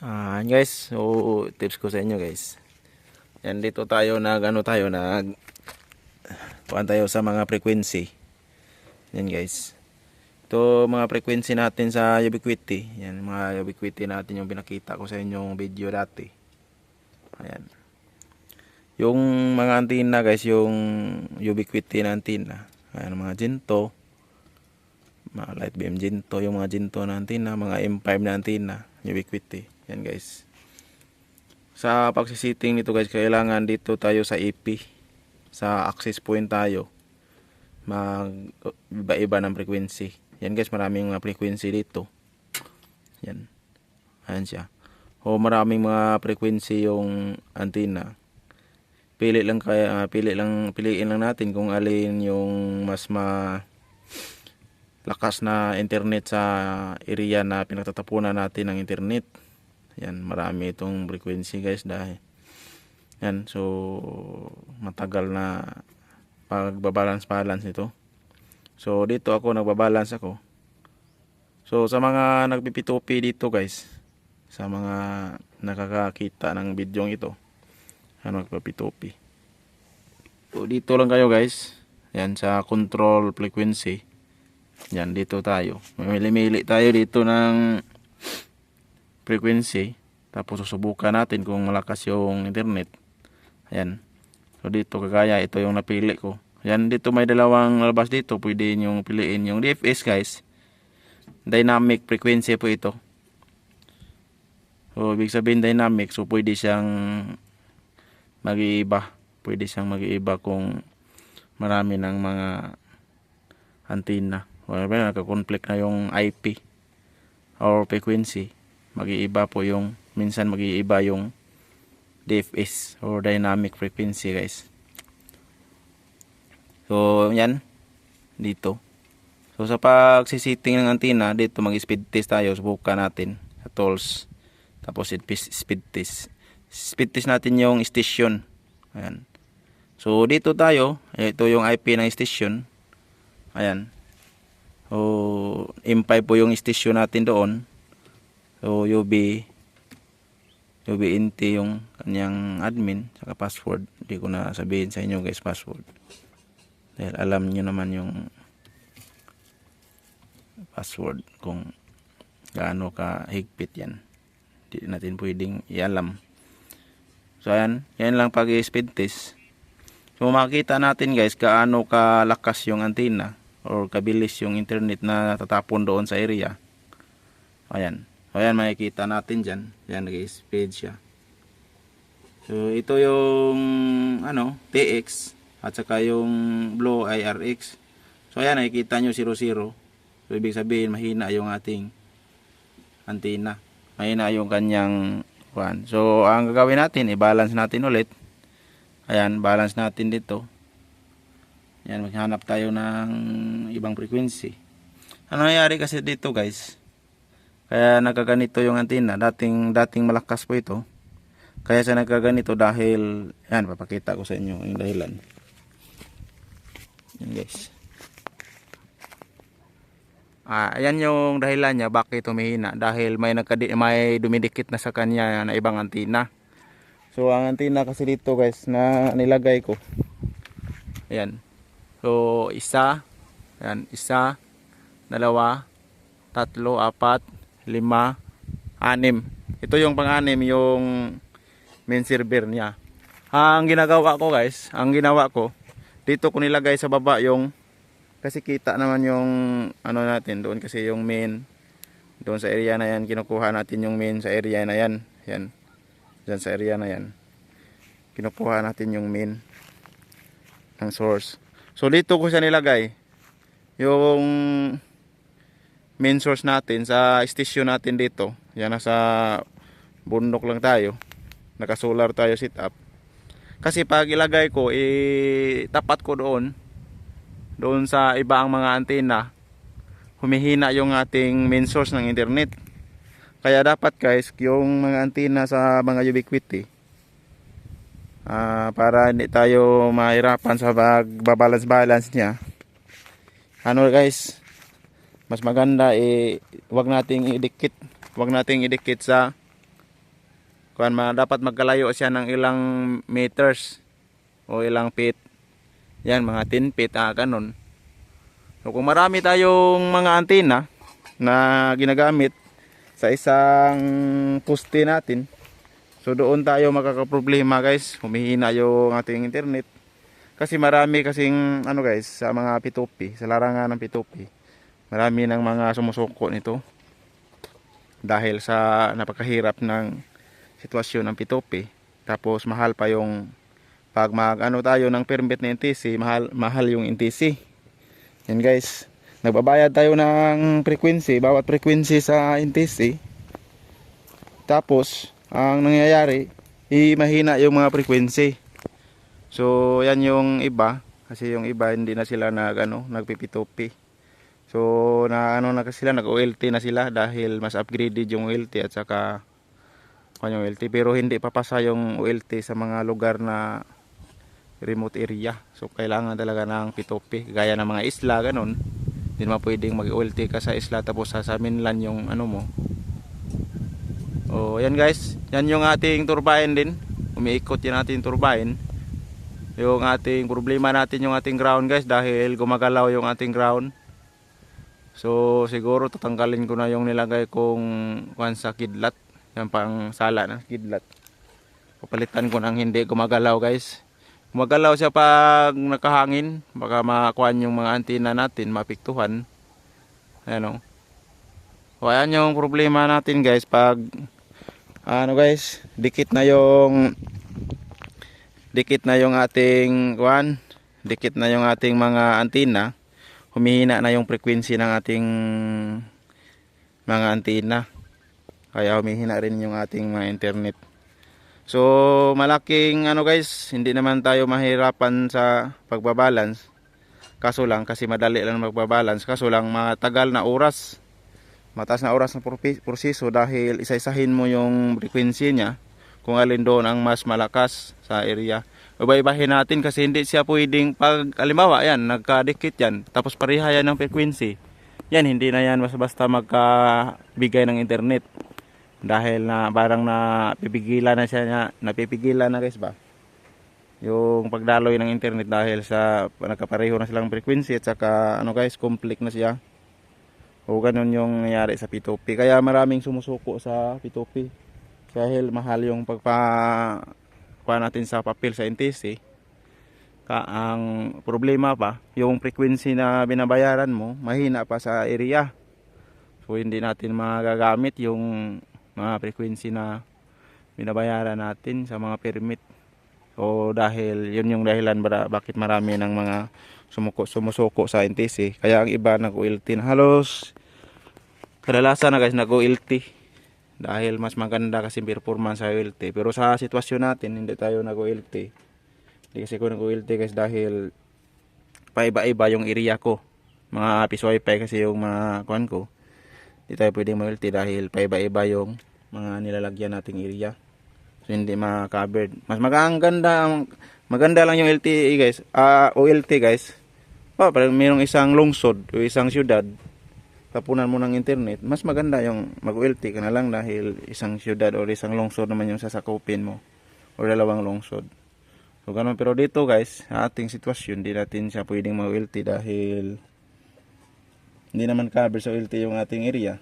Ah, guys, so tips ko sa inyo guys. Yan dito tayo nag ano tayo nag kuan tayo sa mga frequency. Yan guys. Ito mga frequency natin sa ubiquity. Yan mga ubiquity natin yung pinakita ko sa inyong video dati. Ayan. Yung mga antenna guys, yung ubiquity na antenna. Ayan mga ginto. Mga light beam ginto, yung mga ginto na antenna, mga M5 na antenna, ubiquity. Yan guys. Sa pagsisiting nito guys, kailangan dito tayo sa EP. Sa access point tayo. Mag iba-iba ng frequency. Yan guys, maraming mga frequency dito. Yan. Ayan siya. O maraming mga frequency yung antenna. Pili lang kaya ah, pili lang piliin lang natin kung alin yung mas ma lakas na internet sa area na pinagtatapunan natin ng internet. Yan, marami itong frequency guys dahil yan, so matagal na pagbabalance-balance nito. So dito ako nagbabalance ako. So sa mga nagpipitupi dito guys, sa mga nakakakita ng video ito, ano nagpipitupi. So dito lang kayo guys. Yan sa control frequency. Yan dito tayo. Mamili-mili tayo dito ng frequency. Tapos susubukan natin kung malakas yung internet. Ayan. So dito kagaya ito yung napili ko. Yan dito may dalawang labas dito. Pwede yung piliin yung DFS guys. Dynamic frequency po ito. So ibig sabihin dynamic. So pwede siyang mag-iiba. Pwede siyang mag-iiba kung marami ng mga antenna. Well, nagka-conflict na yung IP or frequency. Mag-iiba po yung minsan mag-iiba yung DFS or dynamic frequency guys. So, yan. Dito. So, sa pagsisiting ng antenna, dito mag-speed test tayo. Subukan natin sa tools. Tapos, speed test. Speed test natin yung station. Ayan. So, dito tayo. Ito yung IP ng station. Ayan. So, M5 po yung station natin doon. So, UB UBNT yung kanyang admin saka password. Hindi ko na sabihin sa inyo guys password. Dahil alam niyo naman yung password kung gaano ka higpit yan. Hindi natin pwedeng ialam. So ayan, yan lang pag speed test. So makita natin guys gaano kalakas yung antenna or kabilis yung internet na tatapon doon sa area. Ayan. So, ayan, makikita natin dyan. Ayan, nag-speed siya. So, ito yung, ano, TX. At saka yung Blow IRX. So, ayan, nakikita nyo 0-0. So, ibig sabihin, mahina yung ating antenna. Mahina yung kanyang, one. So, ang gagawin natin, i-balance natin ulit. Ayan, balance natin dito. Ayan, maghanap tayo ng ibang frequency. Ano nangyari kasi dito, guys? Kaya nagkaganito yung antenna. Dating, dating malakas po ito. Kaya sa nagkaganito dahil, yan, papakita ko sa inyo yung dahilan. Yan guys. Ah, ayan yung dahilan niya bakit humihina. Dahil may, nagkadi, may dumidikit na sa kanya na ibang antenna. So ang antenna kasi dito guys na nilagay ko. Ayan. So isa, ayan, isa, dalawa, tatlo, apat, lima, anim. Ito yung pang-anim, yung main server niya. Ang ginagawa ko guys, ang ginawa ko, dito ko nilagay sa baba yung, kasi kita naman yung, ano natin, doon kasi yung main, doon sa area na yan, kinukuha natin yung main sa area na yan. Yan. Diyan sa area na yan. Kinukuha natin yung main ng source. So dito ko siya nilagay. Yung main source natin sa station natin dito. Yan nasa bundok lang tayo. Naka-solar tayo sit up. Kasi pag ilagay ko, itapat ko doon. Doon sa iba ang mga antena. Humihina yung ating main source ng internet. Kaya dapat guys, yung mga antena sa mga ubiquity, ah para hindi tayo mahirapan sa pagbabalance-balance niya. Ano guys, mas maganda eh wag nating idikit wag nating idikit sa kuan ma dapat magkalayo siya ng ilang meters o ilang feet. Yan mga 10 feet ah ganun. So kung marami tayong mga antena na ginagamit sa isang poste natin, so doon tayo makakaproblema guys, humihina yung ating internet. Kasi marami kasing ano guys sa mga P2P, sa larangan ng P2P. Marami ng mga sumusuko nito dahil sa napakahirap ng sitwasyon ng P2P. Tapos mahal pa yung pag mag ano tayo ng permit na NTC, mahal mahal yung NTC. Yan guys, nagbabayad tayo ng frequency, bawat frequency sa NTC. Tapos ang nangyayari, mahina yung mga frequency. So, yan yung iba. Kasi yung iba, hindi na sila nag, ano, nagpipitupi. So, na ano na kasi sila, nag-OLT na sila dahil mas upgraded yung OLT at saka kung yung OLT. Pero hindi papasa yung OLT sa mga lugar na remote area. So, kailangan talaga ng pitupi. Gaya ng mga isla, ganun. Hindi naman pwedeng mag-OLT ka sa isla tapos sa mainland yung ano mo. Oh, yan guys. Yan yung ating turbine din. Umiikot yan ating turbine yung ating problema natin yung ating ground guys dahil gumagalaw yung ating ground so siguro tatanggalin ko na yung nilagay kong kuan sa kidlat. Yan pang sala na kidlat. Papalitan ko ng hindi gumagalaw guys. Gumagalaw siya pag nakahangin. Baka makuan yung mga antina natin mapiktuhan. Ayan o so, ayan yung problema natin guys pag ano guys dikit na yung dikit na yung ating kuan, dikit na yung ating mga antena, humihina na yung frequency ng ating mga antena. Kaya humihina rin yung ating mga internet. So, malaking ano guys, hindi naman tayo mahirapan sa pagbabalance. Kaso lang, kasi madali lang magbabalance. Kaso lang, matagal na oras. Mataas na oras ng proseso dahil isa-isahin mo yung frequency niya kung alin doon ang mas malakas sa area. Iba-ibahin natin kasi hindi siya pwedeng pag alimawa yan, nagkadikit yan, tapos pareha yan ng frequency. Yan, hindi na yan basta-basta magkabigay ng internet. Dahil na parang na pipigilan na siya, na, napipigilan na guys ba? Yung pagdaloy ng internet dahil sa nagkapareho na silang frequency at saka ano guys, conflict na siya. O ganun yung nangyari sa P2P. Kaya maraming sumusuko sa P2P dahil mahal yung pagpa kuha natin sa papel sa NTC ka ang problema pa yung frequency na binabayaran mo mahina pa sa area. So hindi natin magagamit yung mga frequency na binabayaran natin sa mga permit. So dahil yun yung dahilan para bakit marami ng mga sumuko, sumusuko sa NTC kaya ang iba nag-ULT na halos kadalasan na guys nag-ULT dahil mas maganda kasi performance sa OLT pero sa sitwasyon natin hindi tayo nag OLT hindi kasi ko nag OLT guys dahil paiba-iba yung area ko. Mga piso wifi kasi yung mga kuan ko. Hindi tayo pwedeng mag OLT dahil paiba-iba yung mga nilalagyan nating area. So hindi ma-covered. Mas maganda maganda lang yung LTE guys. Uh, OLT guys. Oh, parang mayroong isang lungsod o isang syudad tapunan mo ng internet, mas maganda yung mag-ULT ka na lang dahil isang syudad o isang lungsod naman yung sasakupin mo o dalawang lungsod. So ganun pero dito guys, sa ating sitwasyon, di natin siya pwedeng mag-ULT dahil hindi naman cover sa ULT yung ating area.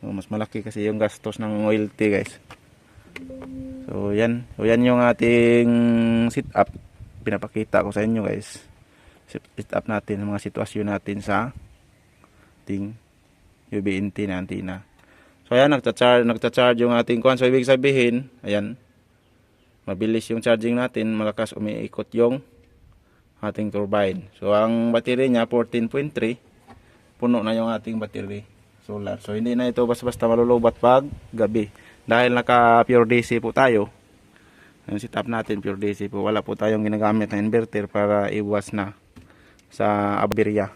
So, mas malaki kasi yung gastos ng ULT guys. So yan, so yan yung ating sit up. Pinapakita ko sa inyo guys. Sit up natin mga sitwasyon natin sa ating UBNT na antina. So ayan, nagcha-charge, nagcha-charge yung ating kuhan. So ibig sabihin, ayan, mabilis yung charging natin, malakas umiikot yung ating turbine. So ang battery niya 14.3, puno na yung ating battery solar. So hindi na ito basta-basta malulubat pag gabi. Dahil naka pure DC po tayo. Yung setup natin pure DC po. Wala po tayong ginagamit na inverter para iwas na sa aberya.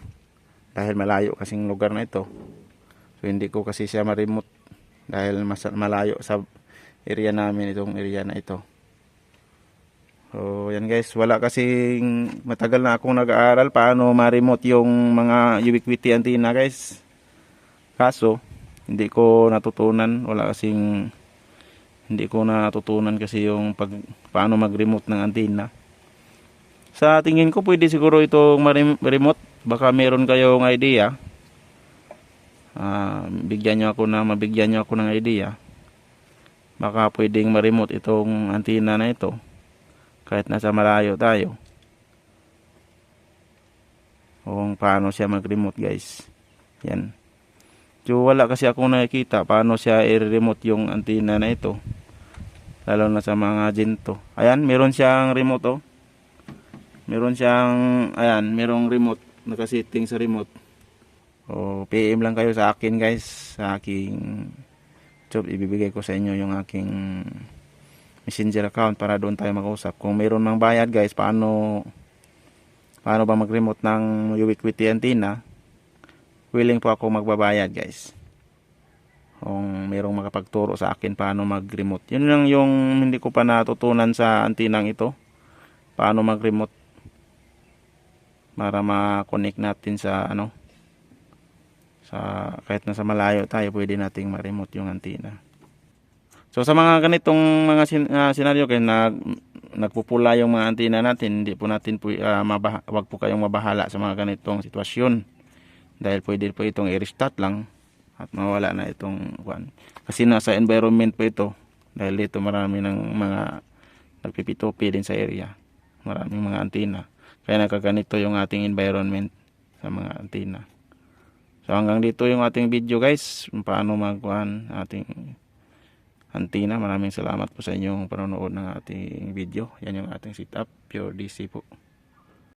Dahil malayo kasing lugar na ito. So hindi ko kasi siya ma-remote dahil mas malayo sa area namin itong area na ito. So yan guys, wala kasi matagal na akong nag-aaral paano ma-remote yung mga ubiquity antenna guys. Kaso hindi ko natutunan, wala kasing Hindi ko natutunan kasi yung pag, paano mag-remote ng antenna. Sa tingin ko pwede siguro itong marim- remote. Baka meron kayong idea. Ah, bigyan nyo ako na mabigyan nyo ako ng idea. Baka pwedeng ma-remote itong antenna na ito. Kahit nasa malayo tayo. Kung paano siya mag-remote guys. Yan. So wala kasi akong nakikita paano siya i-remote yung antenna na ito. Lalo na sa mga ginto. Ayan, meron siyang remote oh. Meron siyang, ayan, merong remote. Nakasetting sa remote. O, PM lang kayo sa akin guys. Sa aking job, ibibigay ko sa inyo yung aking messenger account para doon tayo mag-usap. Kung meron mang bayad guys, paano paano ba mag-remote ng ubiquity antenna? Willing po ako magbabayad guys. Kung merong makapagturo sa akin paano mag-remote. Yun lang yung hindi ko pa natutunan sa antinang ito. Paano mag-remote para ma-connect natin sa ano sa kahit nasa malayo tayo pwede nating ma-remote yung antenna. So sa mga ganitong mga sin, ah, senaryo kaya nag nagpupula yung mga antenna natin, hindi po natin po ah, mabaha, wag po kayong mabahala sa mga ganitong sitwasyon. Dahil pwede po itong i-restart lang at mawala na itong kwan. Kasi nasa environment po ito dahil dito marami ng mga nagpipitupi din sa area. Maraming mga antenna. Kaya nakaganito yung ating environment sa mga antenna. So hanggang dito yung ating video guys. Paano magkuhan ating antenna. Maraming salamat po sa inyong panonood ng ating video. Yan yung ating setup. Pure DC po.